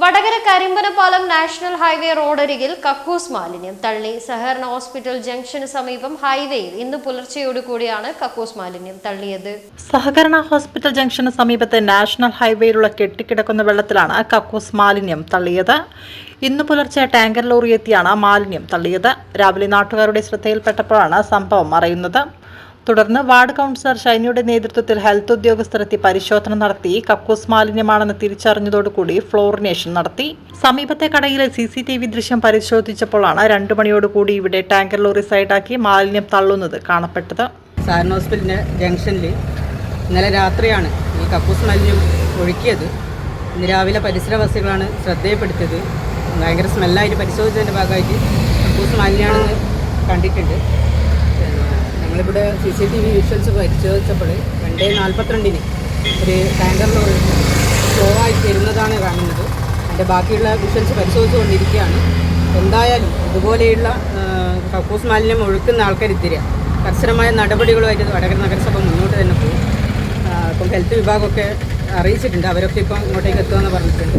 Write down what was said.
Vadakara Karimbanapalam national highway റോഡരികിൽ കക്കൂസ് മാലിന്യം തള്ളി സഹകരണ ഹോസ്പിറ്റൽ ജംഗ്ഷന് സമീപം ഹൈവേയിൽ ഇന്ന് പുലർച്ചെയോടുകൂടിയാണ് കക്കൂസ് മാലിന്യം തള്ളിയത്. സഹകരണ ഹോസ്പിറ്റൽ ജംഗ്ഷന് സമീപത്തെ നാഷണൽ ഹൈവേയിലുള്ള കെട്ടിക്കിടക്കുന്ന വെള്ളത്തിലാണ് കക്കൂസ് മാലിന്യം തള്ളിയത്. ഇന്ന് പുലർച്ചെ ടാങ്കർ ലോറി എത്തിയാണ് മാലിന്യം തള്ളിയത്. രാവിലെ നാട്ടുകാരുടെ ശ്രദ്ധയിൽപ്പെട്ടപ്പോഴാണ് സംഭവം അറിയുന്നത്. തുടർന്ന് വാർഡ് കൗൺസിലർ ഷൈനിയുടെ നേതൃത്വത്തിൽ ഹെൽത്ത് ഉദ്യോഗസ്ഥർ എത്തി പരിശോധന നടത്തി. കക്കൂസ് മാലിന്യമാണെന്ന് തിരിച്ചറിഞ്ഞതോടുകൂടി ഫ്ലോറിനേഷൻ നടത്തി. സമീപത്തെ കടയിലെ സി സി ടി വി ദൃശ്യം പരിശോധിച്ചപ്പോഴാണ് രണ്ടു മണിയോടുകൂടി ഇവിടെ ടാങ്കർ ലോറി സൈഡാക്കി മാലിന്യം തള്ളുന്നത് കാണപ്പെട്ടത്. ഹോസ്പിറ്റലിന്റെ ജംഗ്ഷനിൽ ഇന്നലെ രാത്രിയാണ് ഈ കക്കൂസ് മാലിന്യം ഒഴുക്കിയത്. ഇന്ന് രാവിലെ പരിസരവാസികളാണ് ശ്രദ്ധയപ്പെടുത്തിയത് ഭയങ്കര സ്മെല്ലായിട്ട് പരിശോധിച്ചതിന്റെ ഭാഗമായിട്ട് കക്കൂസ് മാലിന്യമാണെന്ന് കണ്ടിട്ടുണ്ട്. ഞങ്ങളിവിടെ C C T V visuals പരിശോധിച്ചപ്പോൾ രണ്ടേ നാൽപ്പത്തിരണ്ടിന് ഒരു ടാങ്കർ ലോറി സ്ലോ ആയി തരുന്നതാണ് കാണുന്നത്. അതിന്റെ ബാക്കിയുള്ള വിഷ്വൽസ് പരിശോധിച്ചുകൊണ്ടിരിക്കുകയാണ്. എന്തായാലും ഇതുപോലെയുള്ള കക്കൂസ് മാലിന്യം ഒഴുക്കുന്ന ആൾക്കാരെതിരെ കർശനമായ നടപടികളുമായിട്ട് വടകര നഗരസഭ മുന്നോട്ട് തന്നെ പോകും. ഇപ്പം ഹെൽത്ത് വിഭാഗമൊക്കെ അറിയിച്ചിട്ടുണ്ട്. അവരൊക്കെ ഇപ്പം ഇങ്ങോട്ടേക്ക് എത്തുമെന്ന് പറഞ്ഞിട്ടുണ്ട്.